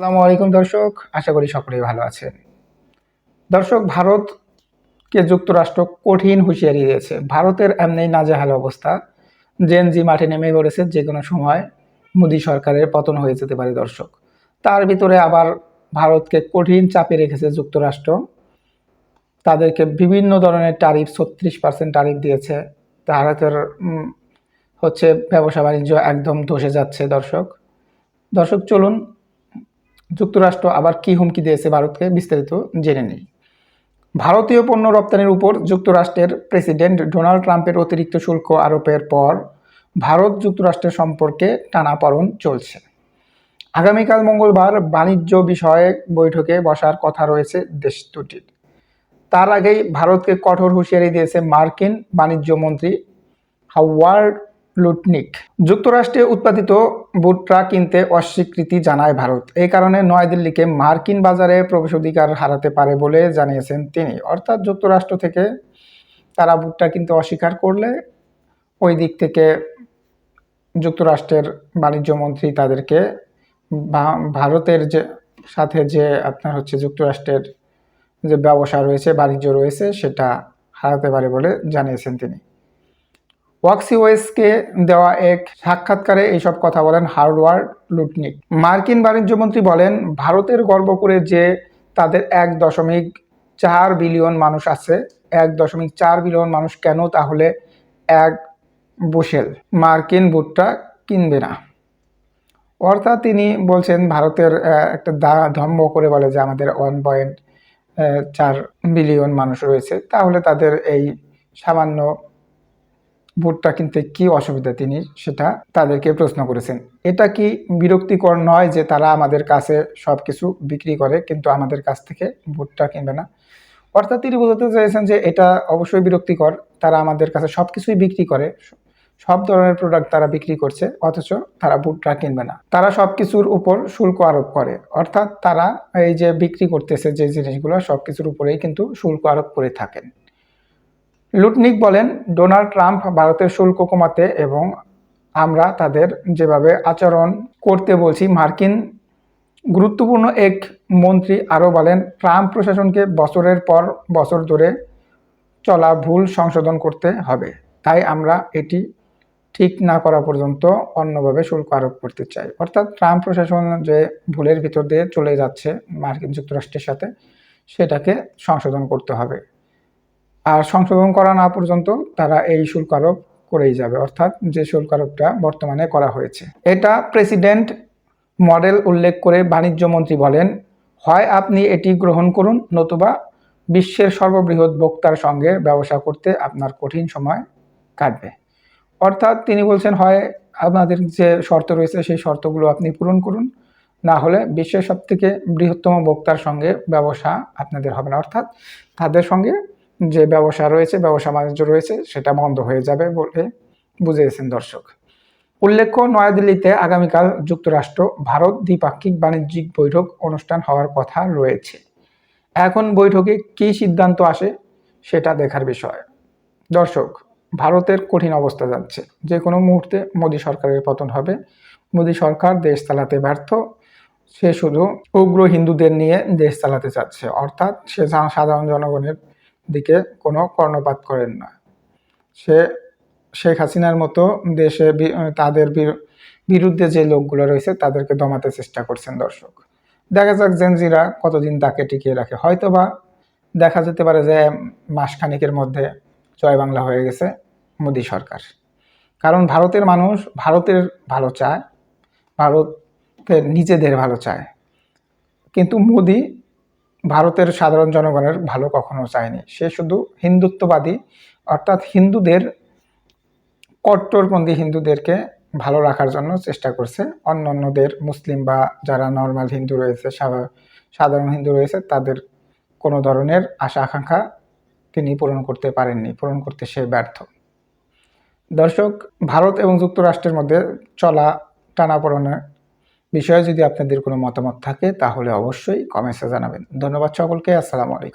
আসসালামু আলাইকুম দর্শক, আশা করি সকলেই ভালো আছেন। দর্শক, ভারতকে যুক্তরাষ্ট্র কঠিন হুঁশিয়ারি দিয়েছে। ভারতের এমনি নাজেহাল অবস্থা। জেন জি মাঠে নেমে পড়েছে যে কোনো সময়। মোদী সরকারের পতন হয়ে যেতে পারে দর্শক। তার ভিতরে আবার ভারতকে কঠিন চাপে রেখেছে যুক্তরাষ্ট্র। তাদেরকে বিভিন্ন ধরনের টারিফ ছত্রিশ পার্সেন্ট টারিফ দিয়েছে। ভারতের হচ্ছে ব্যবসা বাণিজ্য একদম ধসে যাচ্ছে দর্শক। দর্শক, চলুন যুক্তরাষ্ট্র আবার কি হুমকি দিয়েছে ভারতকে বিস্তারিত জেনে নেই। ভারতীয় পণ্য রপ্তানির উপর যুক্তরাষ্ট্রের প্রেসিডেন্ট ডোনাল্ড ট্রাম্পের অতিরিক্ত শুল্ক আরোপের পর ভারত যুক্তরাষ্ট্রের সম্পর্কে টানাপড়ন চলছে। আগামীকাল মঙ্গলবার বাণিজ্য বিষয়ে বৈঠকে বসার কথা রয়েছে দেশ দুটির। তার আগেই ভারতকে কঠোর হুঁশিয়ারি দিয়েছে মার্কিন বাণিজ্য মন্ত্রী হাওয়ার্ড লুটনিক। যুক্তরাষ্ট্রে উৎপাদিত ভুট্টা কিনতে অস্বীকৃতি জানায় ভারত। এই কারণে নয়াদিল্লিকে মার্কিন বাজারে প্রবেশাধিকার হারাতে পারে বলে জানিয়েছেন তিনি। অর্থাৎ যুক্তরাষ্ট্র থেকে তারা ভুট্টা কিনতে অস্বীকার করলে ওই দিক থেকে যুক্তরাষ্ট্রের বাণিজ্য মন্ত্রী তাদেরকে ভারতের যে, সাথে যে আপনার হচ্ছে যুক্তরাষ্ট্রের যে ব্যবসা রয়েছে, বাণিজ্য রয়েছে, সেটা হারাতে পারে বলে জানিয়েছেন তিনি। ওয়াক্সিওয়েসকে দেওয়া এক সাক্ষাৎকারে এইসব কথা বলেন হার্ডওয়ার্ড লুটনিক। মার্কিন বাণিজ্যমন্ত্রী বলেন, ভারতের গর্ব করে যে তাদের এক দশমিক চার বিলিয়ন মানুষ আছে, এক দশমিক চার বিলিয়ন মানুষ কেন তাহলে এক বুশেল? মার্কিন ভুট্টা কিনবে না। অর্থাৎ তিনি বলছেন, ভারতের একটা দা- ধম্ম করে বলে যে আমাদের ওয়ান পয়েন্ট চার বিলিয়ন মানুষ রয়েছে, তাহলে তাদের এই সামান্য ভুট্টা কিনতে কি অসুবিধা তিনি সেটা তাদেরকে প্রশ্ন করেছেন। এটা কি বিরক্তিকর নয় যে তারা আমাদের কাছে সব কিছু বিক্রি করে কিন্তু আমাদের কাছ থেকে ভুট্টা কিনবে না? অর্থাৎ তিনি বোঝাতে চাইছেন যে এটা অবশ্যই বিরক্তিকর, তারা আমাদের কাছে সব কিছুই বিক্রি করে, সব ধরনের প্রোডাক্ট তারা বিক্রি করছে, অথচ তারা ভুট্টা কিনবে না। তারা সব কিছুর উপর শুল্ক আরোপ করে, অর্থাৎ তারা এই যে বিক্রি করতেছে যে জিনিসগুলো সব কিছুর উপরেই কিন্তু শুল্ক আরোপ করে থাকেন। লুটনিক বলেন, ডোনাল্ড ট্রাম্প ভারতের শুল্ক কমাতে এবং আমরা তাদের যেভাবে আচরণ করতে বলছি, মার্কিন গুরুত্বপূর্ণ এক মন্ত্রী আরও বলেন, ট্রাম্প প্রশাসনকে বছরের পর বছর ধরে চলা ভুল সংশোধন করতে হবে। তাই আমরা এটি ঠিক না করা পর্যন্ত অন্যভাবে শুল্ক আরোপ করতে চাই। অর্থাৎ ট্রাম্প প্রশাসন যে ভুলের ভিতর দিয়ে চলে যাচ্ছে মার্কিন যুক্তরাষ্ট্রের সাথে, সেটাকে সংশোধন করতে হবে। আর সংশোধন করা না পর্যন্ত তারা এই শুল্ক আরোপ করেই যাবে, অর্থাৎ যে শুল্ক আরোপটা বর্তমানে করা হয়েছে। এটা প্রেসিডেন্ট মডেল উল্লেখ করে বাণিজ্য মন্ত্রী বলেন, হয় আপনি এটি গ্রহণ করুন নতুবা বিশ্বের সর্ববৃহৎ বক্তার সঙ্গে ব্যবসা করতে আপনার কঠিন সময় কাটবে। অর্থাৎ তিনি বলছেন, হয় আপনাদের যে শর্ত রয়েছে সেই শর্তগুলো আপনি পূরণ করুন, না হলে বিশ্বের সব থেকে বৃহত্তম বক্তার সঙ্গে ব্যবসা আপনাদের হবে না। অর্থাৎ তাদের সঙ্গে যে ব্যবসা রয়েছে, ব্যবসা বাণিজ্য রয়েছে, সেটা বন্ধ হয়ে যাবে বলে বুঝিয়েছেন দর্শক। উল্লেখ্য, নয়াদিল্লিতে আগামীকাল যুক্তরাষ্ট্র, ভারত দ্বিপাক্ষিক বাণিজ্যিক বৈঠক অনুষ্ঠান হওয়ার কথা রয়েছে। এখন বৈঠকে কী সিদ্ধান্ত আসে, সেটা দেখার বিষয়। দর্শক, ভারতের কঠিন অবস্থা যাচ্ছে। যে কোনো মুহূর্তে মোদী সরকারের পতন হবে। মোদী সরকার দেশ চালাতে ব্যর্থ। সে শুধু উগ্র হিন্দুদের নিয়ে দেশ চালাতে চাচ্ছে। অর্থাৎ সে সাধারণ জনগণের দিকে কোনো কর্ণপাত করেন না। সে, শেখ হাসিনার মতো দেশে বি- তাদের বিরু- বিরুদ্ধে যে লোকগুলো রয়েছে তাদেরকে দমাতে চেষ্টা করছেন দর্শক। দেখা যাক জেনজিরা কতদিন তাকে টিকিয়ে রাখে। হয়তোবা দেখা যেতে পারে যে মাসখানেকের মধ্যে জয় বাংলা হয়ে গেছে মোদী সরকার। কারণ ভারতের মানুষ ভারতের ভালো চায়, ভারতের নিজেদের ভালো চায়। কিন্তু মোদী ভারতের সাধারণ জনগণের ভালো কখনো চায়নি। সে শুধু হিন্দুত্ববাদী, অর্থাৎ হিন্দুদের, কট্টরপন্থী হিন্দুদেরকে ভালো রাখার জন্য চেষ্টা করছে। অন্য অন্যদের মুসলিম বা যারা নর্মাল হিন্দু রয়েছে, সাধা- সাধারণ হিন্দু রয়েছে, তাদের কোনো ধরনের আশা, আকাঙ্ক্ষা তিনি পূরণ করতে পারেননি, পূরণ করতে সে ব্যর্থ। দর্শক, ভারত এবং যুক্তরাষ্ট্রের মধ্যে চলা টানাপোড়েনের বিষয়ে যদি আপনাদের কোনো মতামত থাকে তাহলে অবশ্যই কমেন্টসে জানাবেন। ধন্যবাদ সকলকে আসসালামু আলাইকুম।